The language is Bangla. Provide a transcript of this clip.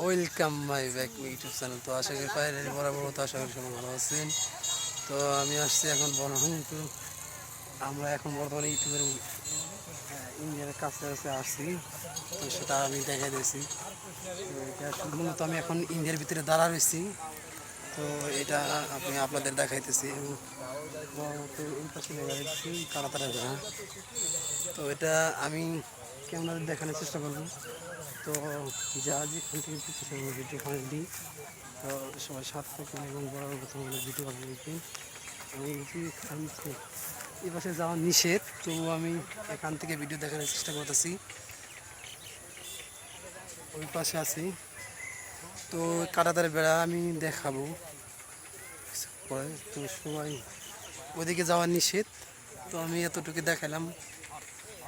Welcome my back YouTube channel তো আশা করি পায়ের বরাবর তো আশা করি সবাই ভালো আছেন। তো আমি আসছি এখন বনহংটু আমরা এখন বর্তমানে ইউটিউবের ইন্ডিয়ার কাছে কাছে আসছি। তো সেটা আমি দেখাই দিয়েছি। মূলত আমি এখন ইন্ডিয়ার ভিতরে দাঁড়া রয়েছি। তো এটা আমি আপনাদের দেখাইতেছি। এবং তাড়াতাড়ি না তো এটা আমি ক্যামেরা দেখানোর চেষ্টা করব। তো যা যেখান থেকে ভিডিও ফাঁস দিই। তো সবাই সাথে থাকুন এবং বড় প্রথম ভিডিও বানিয়ে দেখি আমি এখান থেকে, এই পাশে যাওয়া নিষেধ তবু আমি এখান থেকে ভিডিও দেখানোর চেষ্টা করতেছি। ওই পাশে আছি। তো কাটাতার বেড়া আমি দেখাবো। পরে তো সবাই ওইদিকে যাওয়া নিষেধ। তো আমি এতটুকু দেখালাম। তো